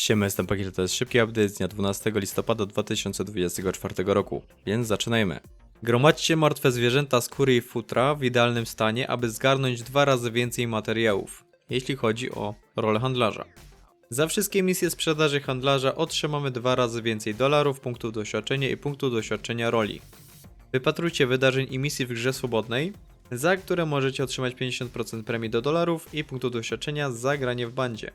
Siema, jestem Pakiet, to jest szybki update z dnia 12 listopada 2024 roku, więc zaczynajmy. Gromadźcie martwe zwierzęta, skóry i futra w idealnym stanie, aby zgarnąć dwa razy więcej materiałów, jeśli chodzi o rolę handlarza. Za wszystkie misje sprzedaży handlarza otrzymamy dwa razy więcej dolarów, punktów doświadczenia i punktów doświadczenia roli. Wypatrujcie wydarzeń i misji w grze swobodnej, za które możecie otrzymać 50% premii do dolarów i punktów doświadczenia za granie w bandzie.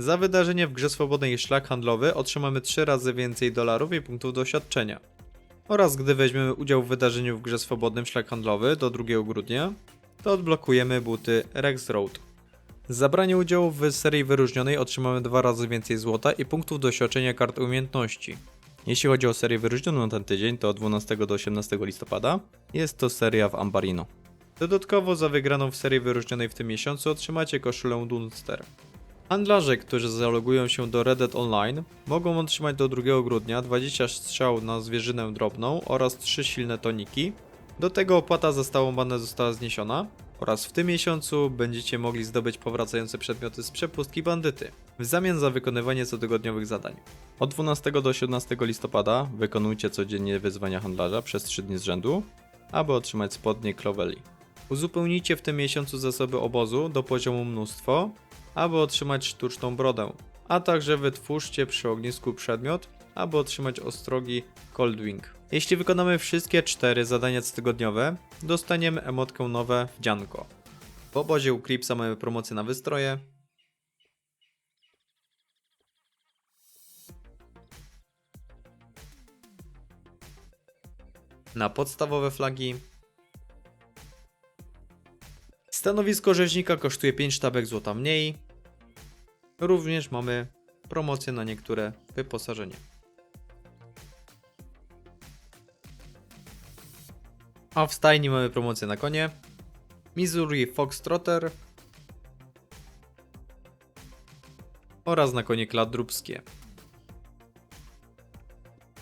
Za wydarzenie w grze swobodnej szlak handlowy otrzymamy 3 razy więcej dolarów i punktów doświadczenia. Oraz gdy weźmiemy udział w wydarzeniu w grze swobodnym szlak handlowy do 2 grudnia, to odblokujemy buty Rex Road. Za branie udziału w serii wyróżnionej otrzymamy 2 razy więcej złota i punktów doświadczenia kart umiejętności. Jeśli chodzi o serię wyróżnioną ten tydzień, to od 12 do 18 listopada jest to seria w Ambarino. Dodatkowo za wygraną w serii wyróżnionej w tym miesiącu otrzymacie koszulę Dunster. Handlarze, którzy zalogują się do Reddit Online, mogą otrzymać do 2 grudnia 20 strzał na zwierzynę drobną oraz 3 silne toniki. Do tego opłata za stałą bandę została zniesiona oraz w tym miesiącu będziecie mogli zdobyć powracające przedmioty z przepustki bandyty w zamian za wykonywanie cotygodniowych zadań. Od 12 do 17 listopada wykonujcie codziennie wyzwania handlarza przez 3 dni z rzędu, aby otrzymać spodnie Cloveli. Uzupełnijcie w tym miesiącu zasoby obozu do poziomu mnóstwo, aby otrzymać sztuczną brodę, a także wytwórzcie przy ognisku przedmiot, aby otrzymać ostrogi Coldwing. Jeśli wykonamy wszystkie cztery zadania cotygodniowe, dostaniemy emotkę nowe wdzianko. W obozie u Cripsa mamy promocję na wystroje. Na podstawowe flagi Stanowisko rzeźnika kosztuje 5 sztabek złota mniej. Również mamy promocję na niektóre wyposażenie. A w stajni mamy promocję na konie. Missouri Foxtrotter oraz na konie kladrubskie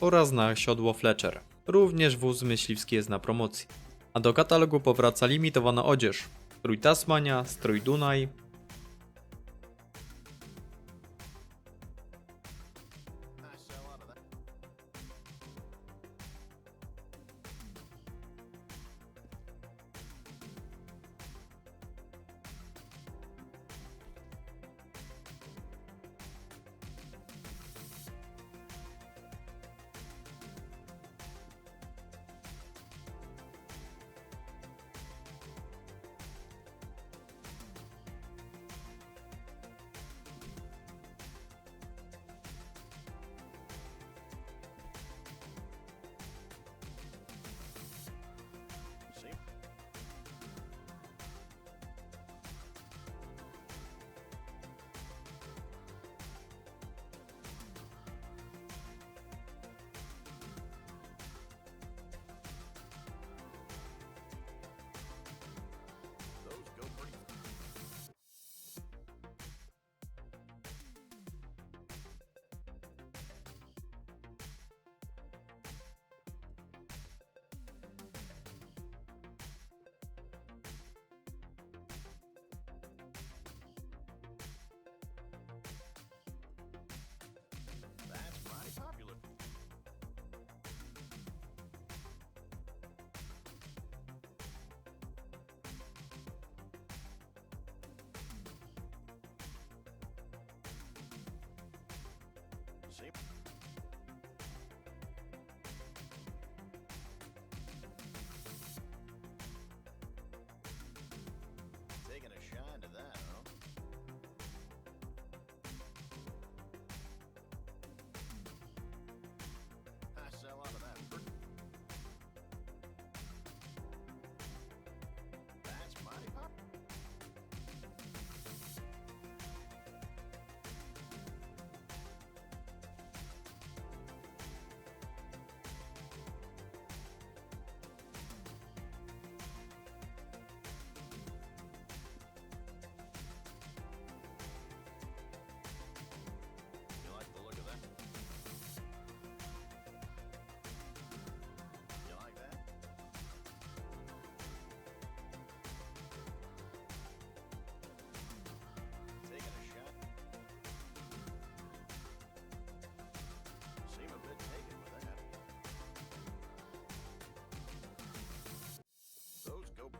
oraz na siodło Fletcher. Również wóz myśliwski jest na promocji. A do katalogu powraca limitowana odzież. Strój Tasmania, strój Dunaj.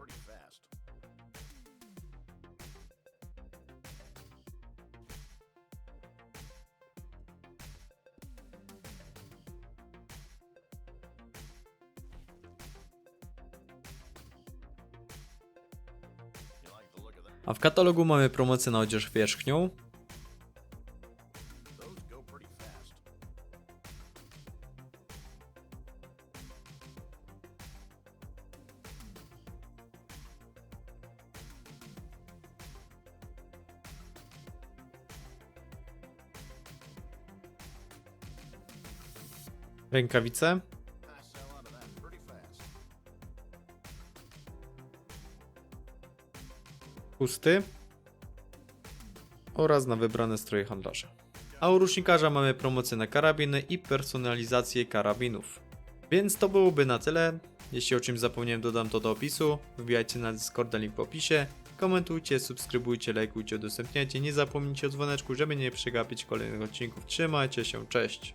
pretty fast. A w katalogu mamy promocję na odzież wierzchnią, Rękawice. Pusty. Oraz na wybrane stroje handlarza. A u rusznikarza mamy promocję na karabiny i personalizację karabinów. Więc to byłoby na tyle. Jeśli o czymś zapomniałem, dodam to do opisu. Wbijajcie na Discorda, link w opisie. Komentujcie, subskrybujcie, lajkujcie, udostępniajcie. Nie zapomnijcie o dzwoneczku, żeby nie przegapić kolejnych odcinków. Trzymajcie się, cześć!